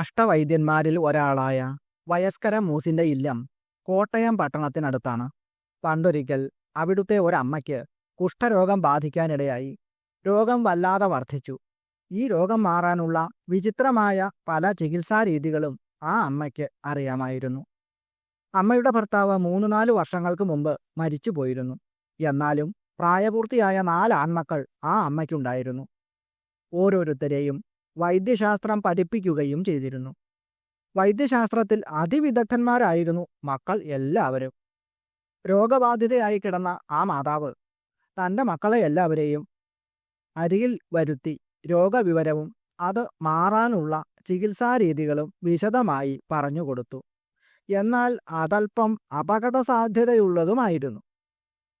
അഷ്ടവൈദ്യന്മാരിൽ ഒരാളായ വയസ്കര മൂസിന്റെ ഇല്ലം കോട്ടയം പട്ടണത്തിനടുത്താണ്. പണ്ടൊരിക്കൽ അവിടുത്തെ ഒരമ്മയ്ക്ക് കുഷ്ഠരോഗം ബാധിക്കാനിടയായി. രോഗം വല്ലാതെ വർദ്ധിച്ചു ഈ രോഗം മാറാനുള്ള വിചിത്രമായ പല ചികിത്സാരീതികളും ആ അമ്മയ്ക്ക് അറിയാമായിരുന്നു. അമ്മയുടെ ഭർത്താവ് മൂന്ന് നാല് വർഷങ്ങൾക്ക് മുമ്പ് മരിച്ചു പോയിരുന്നു എന്നാലും പ്രായപൂർത്തിയായ നാല് ആൺമക്കൾ ആ അമ്മയ്ക്കുണ്ടായിരുന്നു. ഓരോരുത്തരെയും വൈദ്യശാസ്ത്രം പഠിപ്പിക്കുകയും ചെയ്തിരുന്നു. വൈദ്യശാസ്ത്രത്തിൽ അതിവിദഗ്ധന്മാരായിരുന്നു മക്കൾ എല്ലാവരും. രോഗബാധിതയായി കിടന്ന ആ മാതാവ് തന്റെ മക്കളെ എല്ലാവരെയും അരികിൽ വരുത്തി രോഗവിവരവും അത് മാറാനുള്ള ചികിത്സാരീതികളും വിശദമായി പറഞ്ഞുകൊടുത്തു എന്നാൽ അതൽപ്പം അപകട സാധ്യതയുള്ളതുമായിരുന്നു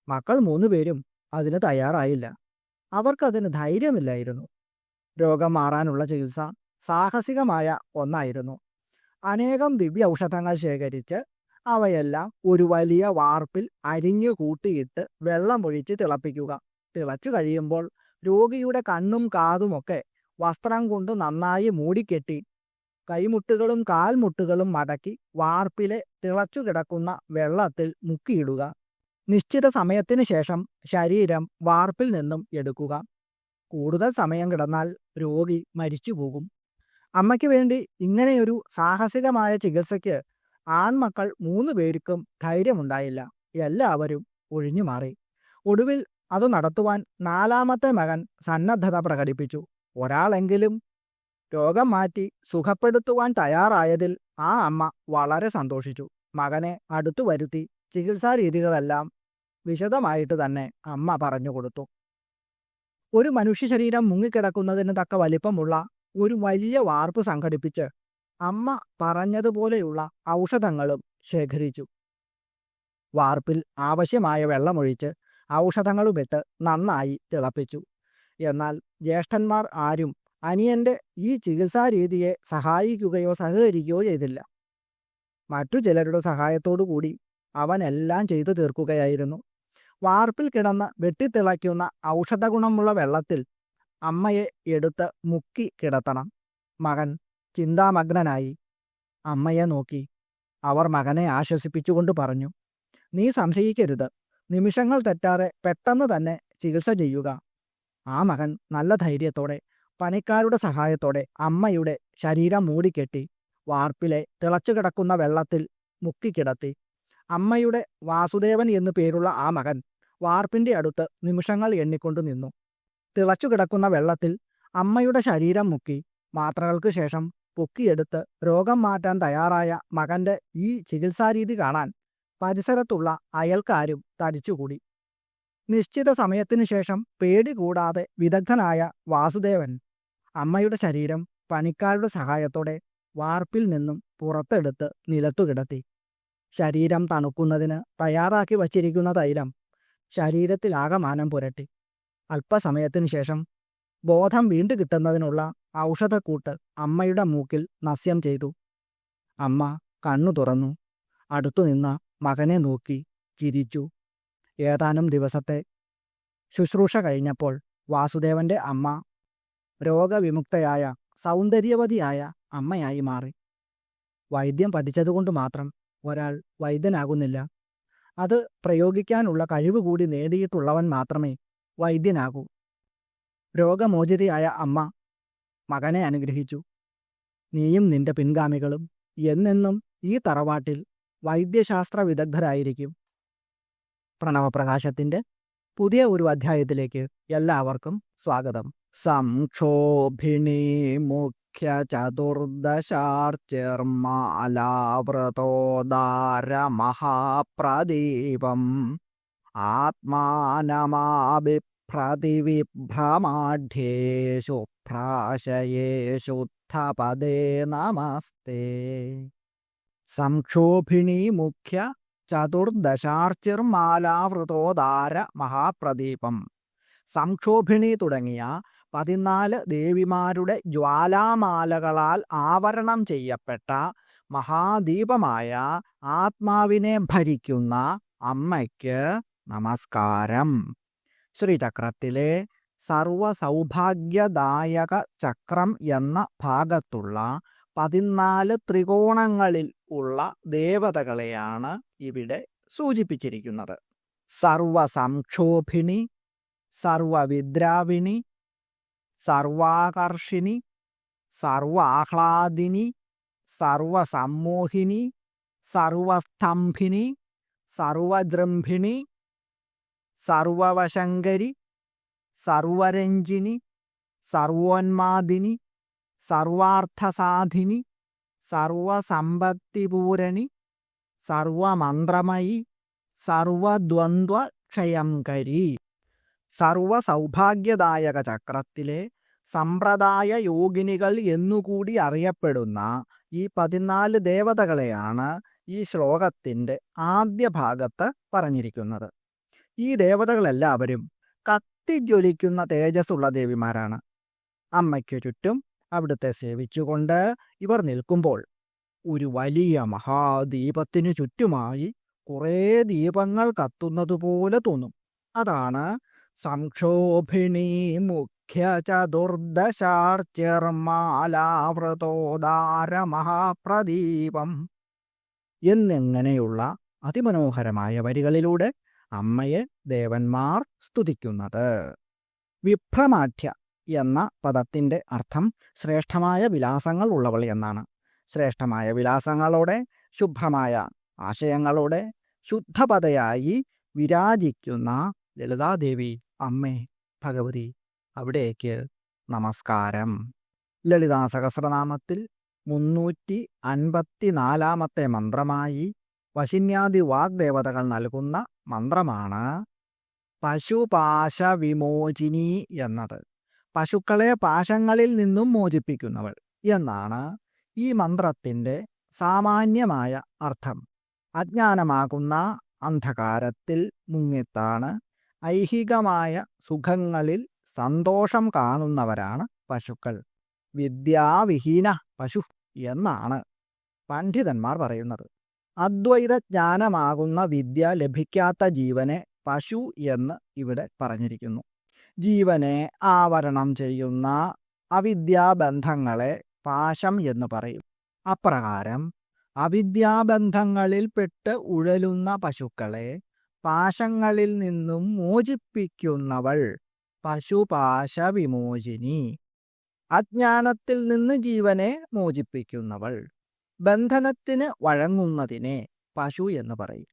മക്കൾ മൂന്നുപേരും അതിന് തയ്യാറായില്ല. അവർക്കതിന് ധൈര്യമില്ലായിരുന്നു. രോഗം മാറാനുള്ള ചികിത്സ സാഹസികമായ ഒന്നായിരുന്നു. അനേകം ദിവ്യ ഔഷധങ്ങൾ ശേഖരിച്ച് അവയെല്ലാം ഒരു വലിയ വാർപ്പിൽ അരിഞ്ഞു കൂട്ടിയിട്ട് വെള്ളമൊഴിച്ച് തിളപ്പിക്കുക. തിളച്ചു കഴിയുമ്പോൾ രോഗിയുടെ കണ്ണും കാതുമൊക്കെ വസ്ത്രം കൊണ്ട് നന്നായി മൂടിക്കെട്ടി കൈമുട്ടുകളും കാൽമുട്ടുകളും മടക്കി വാർപ്പിലെ തിളച്ചു കിടക്കുന്ന വെള്ളത്തിൽ മുക്കിയിടുക. നിശ്ചിത സമയത്തിന് ശേഷം ശരീരം വാർപ്പിൽ നിന്നും എടുക്കുക. കൂടുതൽ സമയം കിടന്നാൽ രോഗി മരിച്ചു പോകും. അമ്മയ്ക്ക് വേണ്ടി ഇങ്ങനെയൊരു സാഹസികമായ ചികിത്സയ്ക്ക് ആൺമക്കൾ മൂന്ന് പേർക്കും ധൈര്യമുണ്ടായില്ല. എല്ലാവരും ഒഴിഞ്ഞു മാറി. ഒടുവിൽ അത് നടത്തുവാൻ നാലാമത്തെ മകൻ സന്നദ്ധത പ്രകടിപ്പിച്ചു. ഒരാളെങ്കിലും രോഗം മാറ്റി സുഖപ്പെടുത്തുവാൻ തയ്യാറായതിൽ ആ അമ്മ വളരെ സന്തോഷിച്ചു. മകനെ അടുത്തു വരുത്തി ചികിത്സാരീതികളെല്ലാം വിശദമായിട്ട് തന്നെ അമ്മ പറഞ്ഞു കൊടുത്തു. ഒരു മനുഷ്യ ശരീരം മുങ്ങിക്കിടക്കുന്നതിന് തക്ക വലിപ്പമുള്ള ഒരു വലിയ വാർപ്പ് സംഘടിപ്പിച്ച് അമ്മ പറഞ്ഞതുപോലെയുള്ള ഔഷധങ്ങളും ശേഖരിച്ചു. വാർപ്പിൽ ആവശ്യമായ വെള്ളമൊഴിച്ച് ഔഷധങ്ങളുമിട്ട് നന്നായി തിളപ്പിച്ചു. എന്നാൽ ജ്യേഷ്ഠന്മാർ ആരും അനിയന്റെ ഈ ചികിത്സാരീതിയെ സഹായിക്കുകയോ സഹകരിക്കുകയോ ചെയ്തില്ല. മറ്റു ചിലരുടെ സഹായത്തോടു കൂടി അവൻ എല്ലാം ചെയ്തു തീർക്കുകയായിരുന്നു. വാർപ്പിൽ കിടന്ന് വെട്ടിത്തിളയ്ക്കുന്ന ഔഷധഗുണമുള്ള വെള്ളത്തിൽ അമ്മയെ എടുത്ത് മുക്കി കിടത്തണം. മകൻ ചിന്താമഗ്നനായി. അമ്മയെ നോക്കി. അവർ മകനെ ആശ്വസിപ്പിച്ചുകൊണ്ട് പറഞ്ഞു നീ സംശയിക്കരുത്. നിമിഷങ്ങൾ തെറ്റാതെ പെട്ടെന്ന് തന്നെ ചികിത്സ ചെയ്യുക. ആ മകൻ നല്ല ധൈര്യത്തോടെ പണിക്കാരുടെ സഹായത്തോടെ അമ്മയുടെ ശരീരം മൂടിക്കെട്ടി വാർപ്പിലെ തിളച്ചു കിടക്കുന്ന വെള്ളത്തിൽ മുക്കിക്കിടത്തി അമ്മയുടെ വാസുദേവൻ എന്നു പേരുള്ള ആ മകൻ വാർപ്പിന്റെ അടുത്ത് നിമിഷങ്ങൾ എണ്ണിക്കൊണ്ടു നിന്നു. തിളച്ചു കിടക്കുന്ന വെള്ളത്തിൽ അമ്മയുടെ ശരീരം മുക്കി മാത്രകൾക്ക് ശേഷം പൊക്കിയെടുത്ത് രോഗം മാറ്റാൻ തയ്യാറായ മകന്റെ ഈ ചികിത്സാരീതി കാണാൻ പരിസരത്തുള്ള അയൽക്കാരും തടിച്ചുകൂടി. നിശ്ചിത സമയത്തിനു ശേഷം പേടി കൂടാതെ വിദഗ്ധനായ വാസുദേവൻ അമ്മയുടെ ശരീരം പണിക്കാരുടെ സഹായത്തോടെ വാർപ്പിൽ നിന്നും പുറത്തെടുത്ത് നിലത്തു കിടത്തി ശരീരം തണുക്കുന്നതിന് തയ്യാറാക്കി വച്ചിരിക്കുന്ന തൈലം ശരീരത്തിലാകമാനം പുരട്ടി. അല്പസമയത്തിനു ശേഷം ബോധം വീണ്ടു കിട്ടുന്നതിനുള്ള ഔഷധക്കൂട്ട് അമ്മയുടെ മൂക്കിൽ നസ്യം ചെയ്തു. അമ്മ കണ്ണു തുറന്നു. അടുത്തുനിന്ന മകനെ നോക്കി ചിരിച്ചു. ഏതാനും ദിവസത്തെ ശുശ്രൂഷ കഴിഞ്ഞപ്പോൾ വാസുദേവന്റെ അമ്മ രോഗവിമുക്തയായ സൗന്ദര്യവതിയായ അമ്മയായി മാറി. വൈദ്യം പഠിച്ചതുകൊണ്ട് മാത്രം ഒരാൾ വൈദ്യനാകുന്നില്ല. അത് പ്രയോഗിക്കാനുള്ള കഴിവ് കൂടി നേടിയിട്ടുള്ളവൻ മാത്രമേ വൈദ്യനാകൂ. രോഗമോചിതയായ അമ്മ മകനെ അനുഗ്രഹിച്ചു. നീയും നിന്റെ പിൻഗാമികളും എന്നെന്നും ഈ തറവാട്ടിൽ വൈദ്യശാസ്ത്ര വിദഗ്ധരായിരിക്കും. പ്രണവപ്രകാശത്തിന്റെ പുതിയ ഒരു അധ്യായത്തിലേക്ക് എല്ലാവർക്കും സ്വാഗതം. സംക്ഷോഭിണി ചതുർദശാർച്ചിർമാലാവൃതോദാര മഹാപ്രദീപം ആത്മാനമാഭിപ്രതിവിഭ്രമാഢ്യേഷു പ്രാശയേഷുത്ഥപദേ നമസ്തേ സംക്ഷോഭിണി മുഖ്യ ചതുർദശാർച്ചിർമാലാവൃതോദാര മഹാപ്രദീപം സംക്ഷോഭിണി തുടങ്ങിയ പതിനാല് ദേവിമാരുടെ ജ്വാലാമാലകളാൽ ആവരണം ചെയ്യപ്പെട്ട മഹാദീപമായ ആത്മാവിനെ ഭരിക്കുന്ന അമ്മയ്ക്ക് നമസ്കാരം. ശ്രീചക്രത്തിലെ സർവസൗഭാഗ്യദായക ചക്രം എന്ന ഭാഗത്തുള്ള പതിനാല് ത്രികോണങ്ങളിൽ ഉള്ള ദേവതകളെയാണ് ഇവിടെ സൂചിപ്പിച്ചിരിക്കുന്നത്. സർവസംക്ഷോഭിണി സർവവിദ്രാവിണി സർവാകർഷിണി സർവാഹ്ലാദിനി സർവസമ്മോഹിനി സർവസ്തംഭിനി സർവജൃംഭിണി സർവവശങ്കരി സർവരഞ്ജിനി സർവോന്മാദിനി സർവാർത്ഥസാധിനി സർവസമ്പത്തിപൂരണി സർവമന്ത്രമയി സർവദ്വന്ദ്വക്ഷയംകരി. സർവസൗഭാഗ്യദായക ചക്രത്തിലെ സമ്പ്രദായ യോഗിനികൾ എന്നുകൂടി അറിയപ്പെടുന്ന ഈ പതിനാല് ദേവതകളെയാണ് ഈ ശ്ലോകത്തിന്റെ ആദ്യ ഭാഗത്ത് പറഞ്ഞിരിക്കുന്നത്. ഈ ദേവതകളെല്ലാവരും കത്തിജ്വലിക്കുന്ന തേജസ്സുള്ള ദേവിമാരാണ്. അമ്മയ്ക്കു ചുറ്റും അവിടുത്തെ സേവിച്ചുകൊണ്ട് ഇവർ നിൽക്കുമ്പോൾ ഒരു വലിയ മഹാദീപത്തിനു ചുറ്റുമായി കുറേ ദീപങ്ങൾ കത്തുന്നതുപോലെ തോന്നും. അതാണ് സംക്ഷോഭിണി മുഖ്യ ചതുർദശാർച്ചിർമാലാവൃതോദാര മഹാപ്രദീപം എന്നിങ്ങനെയുള്ള അതിമനോഹരമായ വരികളിലൂടെ അമ്മയെ ദേവന്മാർ സ്തുതിക്കുന്നത്. വിഭ്രമാഠ്യ എന്ന പദത്തിന്റെ അർത്ഥം ശ്രേഷ്ഠമായ വിലാസങ്ങൾ ഉള്ളവൾ എന്നാണ്. ശ്രേഷ്ഠമായ വിലാസങ്ങളോടെ ശുഭ്രമായ ആശയങ്ങളോടെ ശുദ്ധപതയായി വിരാജിക്കുന്ന ലളിതാദേവി അമ്മേ ഭഗവതി അവിടേക്ക് നമസ്കാരം. ലളിതാ സഹസ്രനാമത്തിൽ മുന്നൂറ്റി അൻപത്തിനാലാമത്തെ മന്ത്രമായി വശിന്യാദി വാഗ്ദേവതകൾ നൽകുന്ന മന്ത്രമാണ് പശുപാശ വിമോചിനി എന്നത്. പശുക്കളെ പാശങ്ങളിൽ നിന്നും മോചിപ്പിക്കുന്നവൾ എന്നാണ് ഈ മന്ത്രത്തിന്റെ സാമാന്യമായ അർത്ഥം. അജ്ഞാനമാകുന്ന അന്ധകാരത്തിൽ മുങ്ങിത്താണ് ഐഹികമായ സുഖങ്ങളിൽ സന്തോഷം കാണുന്നവരാണ് പശുക്കൾ. വിദ്യാവിഹീന പശു എന്നാണ് പണ്ഡിതന്മാർ പറയുന്നത്. അദ്വൈത ജ്ഞാനമാകുന്ന വിദ്യ ലഭിക്കാത്ത ജീവനെ പശു എന്ന് ഇവിടെ പറഞ്ഞിരിക്കുന്നു. ജീവനെ ആവരണം ചെയ്യുന്ന അവിദ്യാബന്ധങ്ങളെ പാശം എന്ന് പറയും. അപ്രകാരം അവിദ്യാബന്ധങ്ങളിൽപ്പെട്ട് ഉഴലുന്ന പശുക്കളെ പാശങ്ങളിൽ നിന്നും മോചിപ്പിക്കുന്നവൾ പശുപാശ വിമോചിനി അജ്ഞാനത്തിൽ നിന്ന് ജീവനെ മോചിപ്പിക്കുന്നവൾ ബന്ധനത്തിന് വഴങ്ങുന്നതിനെ പശു എന്ന് പറയും.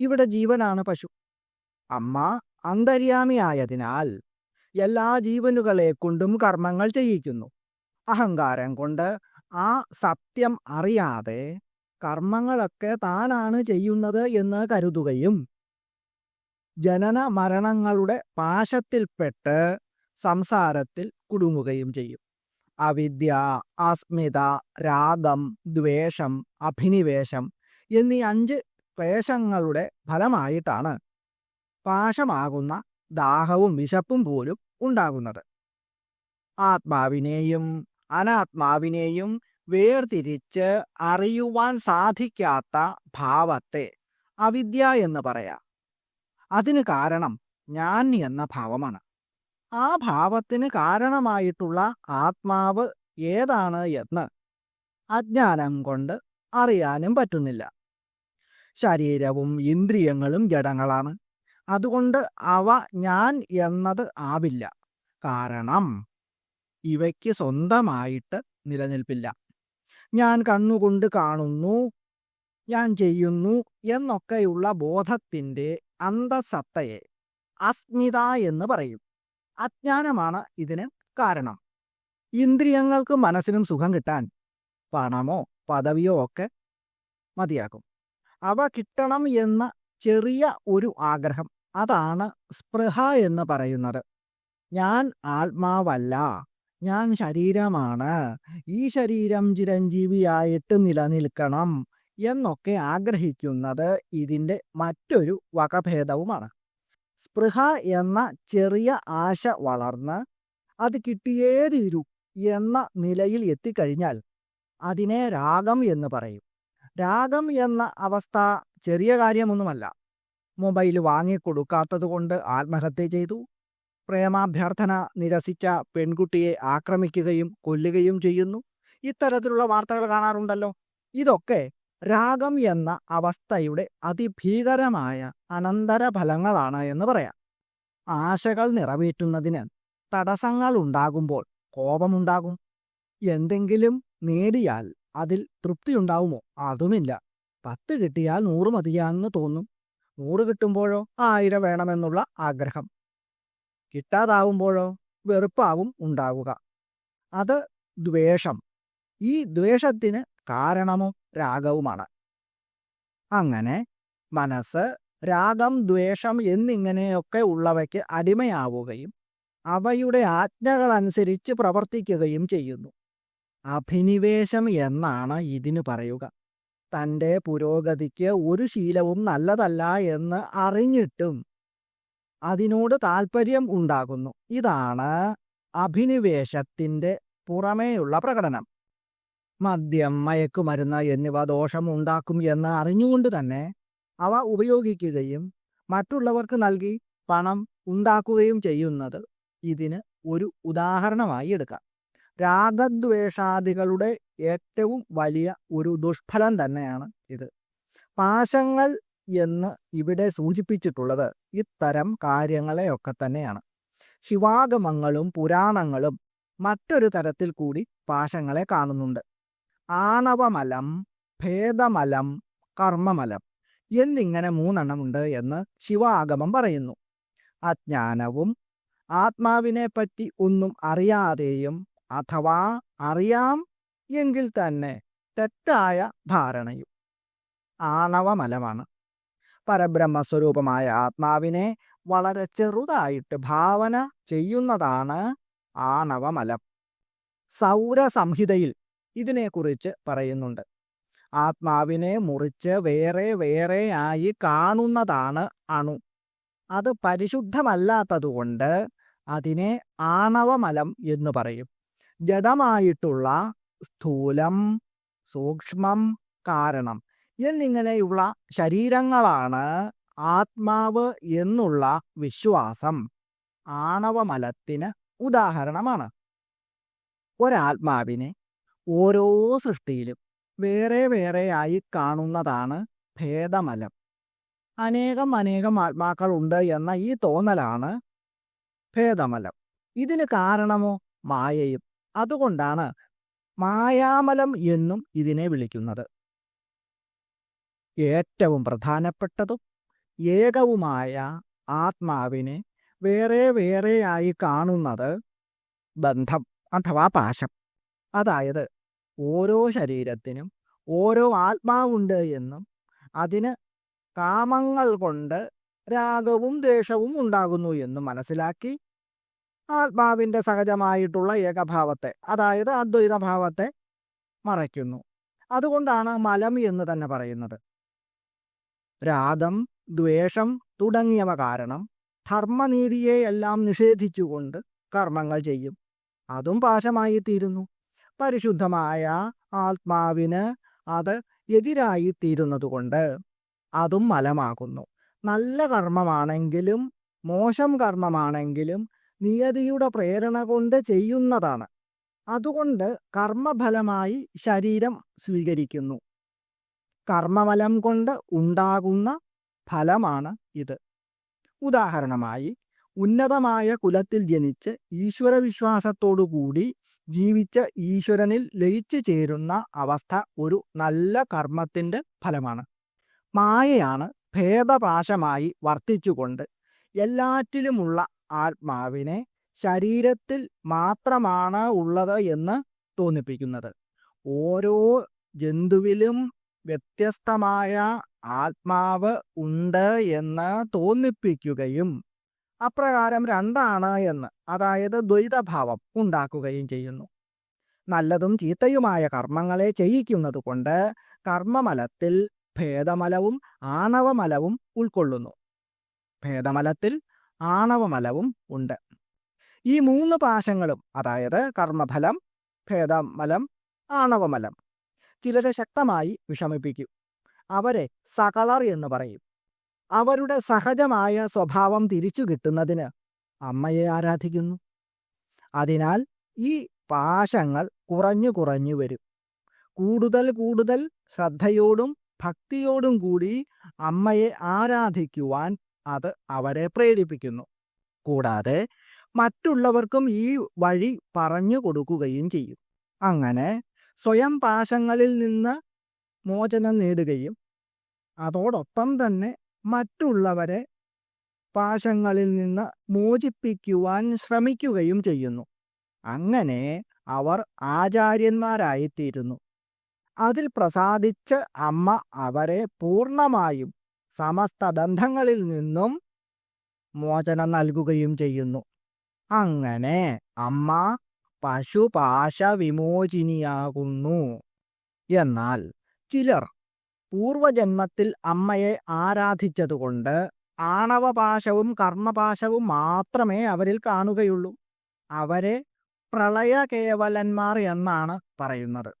ഇവിടെ ജീവനാണ് പശു. അമ്മ അന്തര്യാമിയായതിനാൽ എല്ലാ ജീവനുകളെ കൊണ്ടും കർമ്മങ്ങൾ ചെയ്യിക്കുന്നു. അഹങ്കാരം കൊണ്ട് ആ സത്യം അറിയാതെ കർമ്മങ്ങളൊക്കെ താനാണ് ചെയ്യുന്നത് എന്ന് കരുതുകയും ജനന മരണങ്ങളുടെ പാശത്തിൽപ്പെട്ട് സംസാരത്തിൽ കുടുങ്ങുകയും ചെയ്യും. അവിദ്യ അസ്മിത രാഗം ദ്വേഷം അഭിനിവേശം എന്നീ അഞ്ച് ക്ലേശങ്ങളുടെ ഫലമായിട്ടാണ് പാശമാകുന്ന ദാഹവും വിശപ്പും പോലും ഉണ്ടാകുന്നത്. ആത്മാവിനെയും അനാത്മാവിനെയും വേർതിരിച്ച് അറിയുവാൻ സാധിക്കാത്ത ഭാവത്തെ അവിദ്യ എന്ന് പറയാം. അതിന് കാരണം ഞാൻ എന്ന ഭാവമാണ്. ആ ഭാവത്തിന് കാരണമായിട്ടുള്ള ആത്മാവ് ഏതാണ് എന്ന് അജ്ഞാനം കൊണ്ട് അറിയാനും പറ്റുന്നില്ല. ശരീരവും ഇന്ദ്രിയങ്ങളും ജടങ്ങളാണ് അതുകൊണ്ട് അവ ഞാൻ എന്നത് ആവില്ല. കാരണം ഇവയ്ക്ക് സ്വന്തമായിട്ട് നിലനിൽപ്പില്ല. ഞാൻ കണ്ണുകൊണ്ട് കാണുന്നു ഞാൻ ചെയ്യുന്നു എന്നൊക്കെയുള്ള ബോധത്തിന്റെ അന്തസത്തയെ അസ്മിത എന്ന് പറയും. അജ്ഞാനമാണ് ഇതിന് കാരണം. ഇന്ദ്രിയങ്ങൾക്ക് മനസ്സിനും സുഖം കിട്ടാൻ പണമോ പദവിയോ ഒക്കെ മതിയാകും. അവ കിട്ടണം എന്ന ചെറിയ ഒരു ആഗ്രഹം അതാണ് സ്പൃഹ എന്ന് പറയുന്നത്. ഞാൻ ആത്മാവല്ല ഞാൻ ശരീരമാണ്. ഈ ശരീരം ചിരഞ്ജീവിയായിട്ട് നിലനിൽക്കണം. എന്നൊക്കെ ആഗ്രഹിക്കുന്നത് ഇതിന്റെ മറ്റൊരു വകഭേദവുമാണ്. സ്പൃഹ എന്ന ചെറിയ ആശ വളർന്ന് അത് കിട്ടിയേ തീരൂ എന്ന നിലയിൽ എത്തിക്കഴിഞ്ഞാൽ അതിനെ രാഗം എന്ന് പറയും. രാഗം എന്ന അവസ്ഥ ചെറിയ കാര്യമൊന്നുമല്ല. മൊബൈൽ വാങ്ങിക്കൊടുക്കാത്തത് കൊണ്ട് ആത്മഹത്യ ചെയ്തു. പ്രേമാഭ്യർത്ഥന നിരസിച്ച പെൺകുട്ടിയെ ആക്രമിക്കുകയും കൊല്ലുകയും ചെയ്യുന്നു. ഇത്തരത്തിലുള്ള വാർത്തകൾ കാണാറുണ്ടല്ലോ. ഇതൊക്കെ രാഗം എന്ന അവസ്ഥയുടെ അതിഭീകരമായ അനന്തരഫലങ്ങളാണ് എന്ന് പറയാം. ആശകൾ നിറവേറ്റുന്നതിന് തടസ്സങ്ങൾ ഉണ്ടാകുമ്പോൾ കോപമുണ്ടാകും. എന്തെങ്കിലും നേടിയാൽ അതിൽ തൃപ്തിയുണ്ടാവുമോ അതുമില്ല. പത്ത് കിട്ടിയാൽ നൂറ് മതിയാന്ന് തോന്നും. നൂറ് കിട്ടുമ്പോഴോ ആയിരം വേണമെന്നുള്ള ആഗ്രഹം. കിട്ടാതാവുമ്പോഴോ വെറുപ്പാവും ഉണ്ടാവുക. അത് ദ്വേഷം. ഈ ദ്വേഷത്തിന് കാരണമോ? രാഗവുമാണ്. അങ്ങനെ മനസ്സ് രാഗം ദ്വേഷം എന്നിങ്ങനെയൊക്കെ ഉള്ളവയ്ക്ക് അടിമയാവുകയും അവയുടെ ആജ്ഞകളനുസരിച്ച് പ്രവർത്തിക്കുകയും ചെയ്യുന്നു. അഭിനിവേശം എന്നാണ് ഇതിന് പറയുക. തന്റെ പുരോഗതിക്ക് ഒരു ശീലവും നല്ലതല്ല എന്ന് അറിഞ്ഞിട്ടും അതിനോട് താല്പര്യം ഉണ്ടാകുന്നു. ഇതാണ് അഭിനിവേശത്തിന്റെ പുറമേയുള്ള പ്രകടനം. മദ്യം മയക്കുമരുന്ന് എന്നിവ ദോഷമുണ്ടാക്കും എന്ന് അറിഞ്ഞുകൊണ്ട് തന്നെ അവ ഉപയോഗിക്കുകയും മറ്റുള്ളവർക്ക് നൽകി പണം ഉണ്ടാക്കുകയും ചെയ്യുന്നത് ഇതിന് ഒരു ഉദാഹരണമായി എടുക്കാം. രാഗദ്വേഷാദികളുടെ ഏറ്റവും വലിയ ഒരു ദുഷ്ഫലം തന്നെയാണ് ഇത്. പാശങ്ങൾ എന്ന് ഇവിടെ സൂചിപ്പിച്ചിട്ടുള്ളത് ഇത്തരം കാര്യങ്ങളെയൊക്കെ തന്നെയാണ്. ശിവാഗമങ്ങളും പുരാണങ്ങളും മറ്റൊരു തരത്തിൽ കൂടി പാശങ്ങളെ കാണുന്നുണ്ട്. ആണവമലം ഭേദമലം കർമ്മമലം എന്നിങ്ങനെ മൂന്നെണ്ണമുണ്ട് എന്ന് ശിവാഗമം പറയുന്നു. അജ്ഞാനവും ആത്മാവിനെ പറ്റി ഒന്നും അറിയാതെയും അഥവാ അറിയാം എങ്കിൽ തന്നെ തെറ്റായ ധാരണയും. ആണവമലമാണ്. പരബ്രഹ്മസ്വരൂപമായ ആത്മാവിനെ വളരെ ചെറുതായിട്ട് ഭാവന ചെയ്യുന്നതാണ് ആണവമലം. സൗരസംഹിതയിൽ ഇതിനെക്കുറിച്ച് പറയുന്നുണ്ട്. ആത്മാവിനെ മുറിച്ച് വേറെ വേറെ ആയി കാണുന്നതാണ് അണു. അത് പരിശുദ്ധമല്ലാത്തതുകൊണ്ട് അതിനെ ആണവമലം എന്ന് പറയും. ജഡമായിട്ടുള്ള സ്ഥൂലം സൂക്ഷ്മം കാരണം എന്നിങ്ങനെയുള്ള ശരീരങ്ങളാണ് ആത്മാവ് എന്നുള്ള വിശ്വാസം ആണവമലത്തിന് ഉദാഹരണമാണ്. ഒരാത്മാവിനെ ഓരോ സൃഷ്ടിയിലും വേറെ വേറെയായി കാണുന്നതാണ് ഭേദമലം. അനേകം അനേകം ആത്മാക്കളുണ്ട് എന്ന ഈ തോന്നലാണ് ഭേദമലം. ഇതിന് കാരണമോ? മായയും. അതുകൊണ്ടാണ് മായാമലം എന്നും ഇതിനെ വിളിക്കുന്നത്. ഏറ്റവും പ്രധാനപ്പെട്ടതും ഏകവുമായ ആത്മാവിനെ വേറെ വേറെയായി കാണുന്നത് ബന്ധം അഥവാ പാശം. അതായത് ഓരോ ശരീരത്തിനും ഓരോ ആത്മാവുണ്ട് എന്നും അതിന് കാമങ്ങൾ കൊണ്ട് രാഗവും ദേഷവും ഉണ്ടാകുന്നു എന്നും മനസ്സിലാക്കി ആത്മാവിന്റെ സഹജമായിട്ടുള്ള ഏകഭാവത്തെ അതായത് അദ്വൈതഭാവത്തെ മറയ്ക്കുന്നു. അതുകൊണ്ടാണ് മലം എന്ന് തന്നെ പറയുന്നത്. രാഗം ദ്വേഷം തുടങ്ങിയവ കാരണം ധർമ്മനീതിയെയെല്ലാം നിഷേധിച്ചുകൊണ്ട് കർമ്മങ്ങൾ ചെയ്യും. അതും പാശമായി തീരുന്നു പരിശുദ്ധമായ ആത്മാവിന് അത് എതിരായി തീരുന്നതുകൊണ്ട് അതും മലമാകുന്നു. നല്ല കർമ്മമാണെങ്കിലും മോശം കർമ്മമാണെങ്കിലും നിയതിയുടെ പ്രേരണ കൊണ്ട് ചെയ്യുന്നതാണ്. അതുകൊണ്ട് കർമ്മഫലമായി ശരീരം സ്വീകരിക്കുന്നു. കർമ്മഫലം കൊണ്ട് ഉണ്ടാകുന്ന ഫലമാണ് ഇത്. ഉദാഹരണമായി ഉന്നതമായ കുലത്തിൽ ജനിച്ച് ഈശ്വരവിശ്വാസത്തോടുകൂടി ജീവിച്ച ഈശ്വരനിൽ ലയിച്ചു ചേരുന്ന അവസ്ഥ ഒരു നല്ല കർമ്മത്തിന്റെ ഫലമാണ്. മായയാണ് ഭേദപാശമായി വർത്തിച്ചുകൊണ്ട് എല്ലാറ്റിലുമുള്ള ആത്മാവിനെ ശരീരത്തിൽ മാത്രമാണ് ഉള്ളത് എന്ന് തോന്നിപ്പിക്കുന്നത്. ഓരോ ജന്തുവിലും വ്യത്യസ്തമായ ആത്മാവ് ഉണ്ട് എന്ന് തോന്നിപ്പിക്കുകയും അപ്രകാരം രണ്ടാണ് എന്ന് അതായത് ദ്വൈതഭാവം ഉണ്ടാക്കുകയും ചെയ്യുന്നു. നല്ലതും ചീത്തയുമായ കർമ്മങ്ങളെ ചെയ്യിക്കുന്നത് കൊണ്ട് കർമ്മമലത്തിൽ ഭേദമലവും ആണവമലവും ഉൾക്കൊള്ളുന്നു. ഭേദമലത്തിൽ ആണവമലവും ഉണ്ട്. ഈ മൂന്ന് പാശങ്ങളും അതായത് കർമ്മഫലം ഭേദമലം ആണവമലം ചിലരെ ശക്തമായി വിഷമിപ്പിക്കും. അവരെ സകളർ എന്ന് പറയും. അവരുടെ സഹജമായ സ്വഭാവം തിരിച്ചു കിട്ടുന്നതിന് അമ്മയെ ആരാധിക്കുന്നു. അതിനാൽ ഈ പാശങ്ങൾ കുറഞ്ഞു കുറഞ്ഞു വരും. കൂടുതൽ കൂടുതൽ ശ്രദ്ധയോടും ഭക്തിയോടും കൂടി അമ്മയെ ആരാധിക്കുവാൻ അത് അവരെ പ്രേരിപ്പിക്കുന്നു. കൂടാതെ മറ്റുള്ളവർക്കും ഈ വഴി പറഞ്ഞു കൊടുക്കുകയും ചെയ്യും. അങ്ങനെ സ്വയം പാശങ്ങളിൽ നിന്ന് മോചനം നേടുകയും അതോടൊപ്പം തന്നെ മറ്റുള്ളവരെ പാശങ്ങളിൽ നിന്ന് മോചിപ്പിക്കുവാൻ ശ്രമിക്കുകയും ചെയ്യുന്നു. അങ്ങനെ അവർ ആചാര്യന്മാരായിത്തീരുന്നു. അതിൽ പ്രസാദിച്ച് അമ്മ അവരെ പൂർണമായും സമസ്ത ബന്ധങ്ങളിൽ നിന്നും മോചനം നൽകുകയും ചെയ്യുന്നു. അങ്ങനെ അമ്മ പശുപാശ വിമോചിനിയാകുന്നു എന്നാൽ ചിലർ പൂർവജന്മത്തിൽ അമ്മയെ ആരാധിച്ചതുകൊണ്ട് ആണവപാശവും കർമ്മപാശവും മാത്രമേ അവരിൽ കാണുകയുള്ളൂ. അവരെ പ്രളയകേവലന്മാർ എന്നാണ് പറയുന്നത്.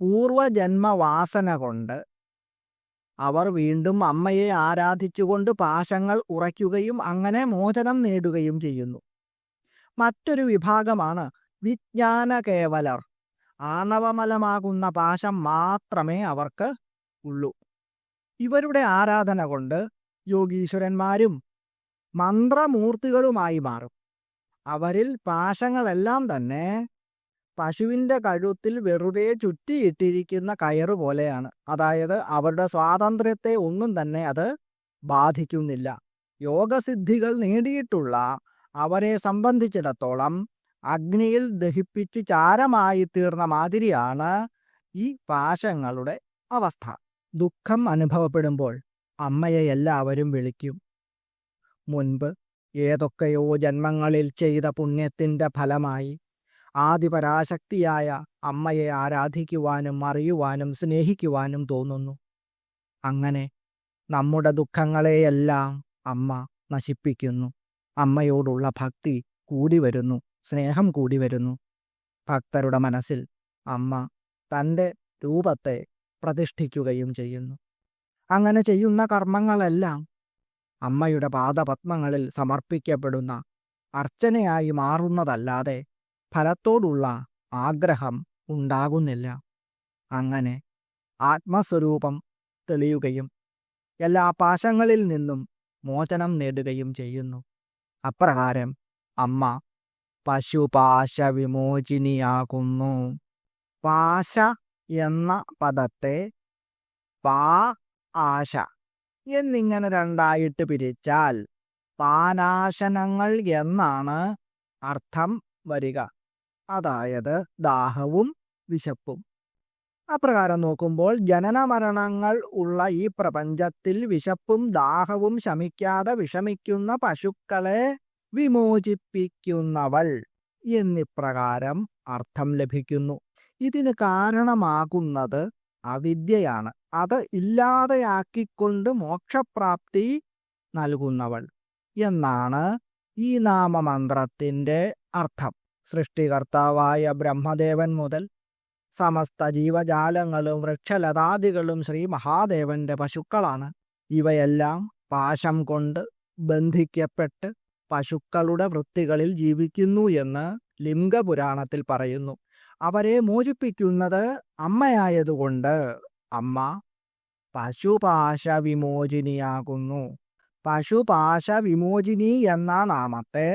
പൂർവജന്മവാസന കൊണ്ട് അവർ വീണ്ടും അമ്മയെ ആരാധിച്ചുകൊണ്ട് പാശങ്ങൾ ഉറയ്ക്കുകയും അങ്ങനെ മോചനം നേടുകയും ചെയ്യുന്നു. മറ്റൊരു വിഭാഗമാണ് വിജ്ഞാന കേവലർ ആണവമലമാകുന്ന പാശം മാത്രമേ അവർക്ക് ഉള്ളൂ. ഇവരുടെ ആരാധന കൊണ്ട് യോഗീശ്വരന്മാരും മന്ത്രമൂർത്തികളുമായി മാറും. അവരിൽ പാശങ്ങളെല്ലാം തന്നെ പശുവിന്റെ കഴുത്തിൽ വെറുതെ ചുറ്റിയിട്ടിരിക്കുന്ന കയറ് പോലെയാണ്. അതായത് അവരുടെ സ്വാതന്ത്ര്യത്തെ ഒന്നും തന്നെ അത് ബാധിക്കുന്നില്ല. യോഗസിദ്ധികൾ നേടിയിട്ടുള്ള അവരെ സംബന്ധിച്ചിടത്തോളം അഗ്നിയിൽ ദഹിപ്പിച്ച് ചാരമായി തീർന്ന മാതിരിയാണ് ഈ പാശങ്ങളുടെ അവസ്ഥ. ദുഃഖം അനുഭവപ്പെടുമ്പോൾ അമ്മയെ എല്ലാവരും വിളിക്കും. മുൻപ് ഏതൊക്കെയോ ജന്മങ്ങളിൽ ചെയ്ത പുണ്യത്തിന്റെ ഫലമായി ആദിപരാശക്തിയായ അമ്മയെ ആരാധിക്കുവാനും അറിയുവാനും സ്നേഹിക്കുവാനും തോന്നുന്നു. അങ്ങനെ നമ്മുടെ ദുഃഖങ്ങളെയെല്ലാം അമ്മ നശിപ്പിക്കുന്നു. അമ്മയോടുള്ള ഭക്തി കൂടി വരുന്നു സ്നേഹം കൂടി വരുന്നു. ഭക്തരുടെ മനസ്സിൽ അമ്മ തന്റെ രൂപത്തെ പ്രതിഷ്ഠിക്കുകയും ചെയ്യുന്നു. അങ്ങനെ ചെയ്യുന്ന കർമ്മങ്ങളെല്ലാം അമ്മയുടെ പാദപത്മങ്ങളിൽ സമർപ്പിക്കപ്പെടുന്ന അർച്ചനയായി മാറുന്നതല്ലാതെ ഫലത്തോടുള്ള ആഗ്രഹം ഉണ്ടാകുന്നില്ല. അങ്ങനെ ആത്മസ്വരൂപം തെളിയുകയും എല്ലാ പാശങ്ങളിൽ നിന്നും മോചനം നേടുകയും ചെയ്യുന്നു. അപ്രകാരം അമ്മ പശുപാശ വിമോചിനിയാകുന്നു പാശ എന്ന പദത്തെ പാ ആശ എന്നിങ്ങനെ രണ്ടായിട്ട് പിരിച്ചാൽ പാനാശനങ്ങൾ എന്നാണ് അർത്ഥം വരിക. അതായത് ദാഹവും വിശപ്പും. അപ്രകാരം നോക്കുമ്പോൾ ജനന മരണങ്ങൾ ഉള്ള ഈ പ്രപഞ്ചത്തിൽ വിശപ്പും ദാഹവും ശമിക്കാതെ വിഷമിക്കുന്ന പശുക്കളെ വിമോചിപ്പിക്കുന്നവൾ എന്നിപ്രകാരം അർത്ഥം ലഭിക്കുന്നു. ഇതിന് കാരണമാകുന്നത് അവിദ്യയാണ്. അത് ഇല്ലാതെയാക്കിക്കൊണ്ട് മോക്ഷപ്രാപ്തി നൽകുന്നവൾ എന്നാണ് ഈ നാമമന്ത്രത്തിന്റെ അർത്ഥം. സൃഷ്ടികർത്താവായ ബ്രഹ്മദേവൻ മുതൽ സമസ്ത ജീവജാലങ്ങളും വൃക്ഷലതാദികളും ശ്രീ മഹാദേവന്റെ പശുക്കളാണ്. ഇവയെല്ലാം പാശം കൊണ്ട് ബന്ധിക്കപ്പെട്ട് പശുക്കളുടെ വൃത്തികളിൽ ജീവിക്കുന്നു എന്ന് ലിംഗപുരാണത്തിൽ പറയുന്നു. അവരെ മോചിപ്പിക്കുന്നത് അമ്മയായതുകൊണ്ട് അമ്മ പശുപാശ വിമോചിനിയാകുന്നു പശുപാശ വിമോചിനി എന്ന നാമത്തെ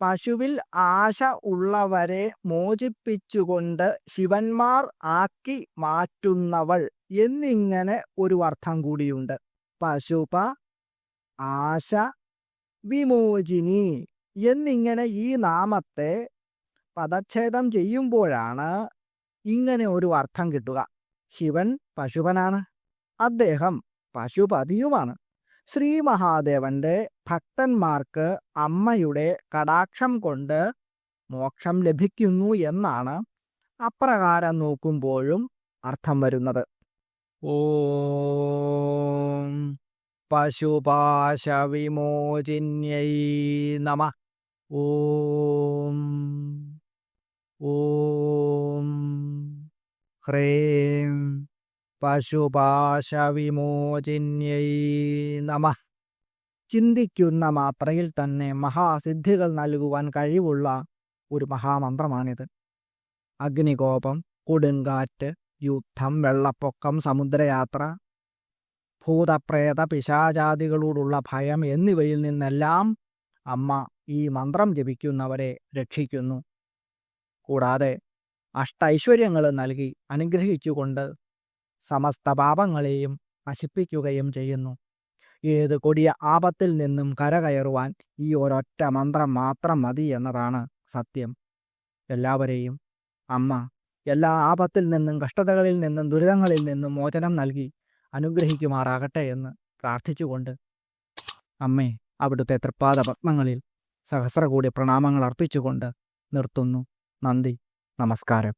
പശുവിൽ ആശ ഉള്ളവരെ മോചിപ്പിച്ചുകൊണ്ട് ശിവന്മാർ ആക്കി മാറ്റുന്നവൾ എന്നിങ്ങനെ ഒരു അർത്ഥം കൂടിയുണ്ട്. പശുപ ആശ വിമോചിനി എന്നിങ്ങനെ ഈ നാമത്തെ പദച്ഛേദം ചെയ്യുമ്പോഴാണ് ഇങ്ങനെ ഒരു അർത്ഥം കിട്ടുക. ശിവൻ പശുപനാണ്. അദ്ദേഹം പശുപതിയുമാണ്. ശ്രീ മഹാദേവന്റെ ഭക്തന്മാർക്ക് അമ്മയുടെ കടാക്ഷം കൊണ്ട് മോക്ഷം ലഭിക്കുന്നു എന്നാണ് അപ്രകാരം നോക്കുമ്പോഴും അർത്ഥം വരുന്നത്. ഓം പശുപാശവിമോചിന്യൈ നമ. ഓം ഓം. ഹ്രേം പശുപാശവിമോചിന്യൈ നമ. ചിന്തിക്കുന്ന മാത്രയിൽ തന്നെ മഹാസിദ്ധികൾ നൽകുവാൻ കഴിവുള്ള ഒരു മഹാമന്ത്രമാണിത്. അഗ്നികോപം കൊടുങ്കാറ്റ് യുദ്ധം വെള്ളപ്പൊക്കം സമുദ്രയാത്ര ഭൂതപ്രേത പിശാചാദികളോടുള്ള ഭയം എന്നിവയിൽ നിന്നെല്ലാം അമ്മ ഈ മന്ത്രം ജപിക്കുന്നവരെ രക്ഷിക്കുന്നു. കൂടാതെ അഷ്ടൈശ്വര്യങ്ങൾ നൽകി അനുഗ്രഹിച്ചുകൊണ്ട് സമസ്ത പാപങ്ങളെയും നശിപ്പിക്കുകയും ചെയ്യുന്നു. ഏത് കൊടിയ ആപത്തിൽ നിന്നും കരകയറുവാൻ ഈ ഒരൊറ്റ മന്ത്രം മാത്രം മതി എന്നതാണ് സത്യം. എല്ലാവരെയും അമ്മ എല്ലാ ആപത്തിൽ നിന്നും കഷ്ടതകളിൽ നിന്നും ദുരിതങ്ങളിൽ നിന്നും മോചനം നൽകി അനുഗ്രഹിക്കുമാറാകട്ടെ എന്ന് പ്രാർത്ഥിച്ചുകൊണ്ട് അമ്മേ അവിടുത്തെ തൃപ്പാദ പത്മങ്ങളിൽ സഹസ്രകൂടി പ്രണാമങ്ങൾ അർപ്പിച്ചുകൊണ്ട് നിർത്തുന്നു. നന്ദി. നമസ്കാരം.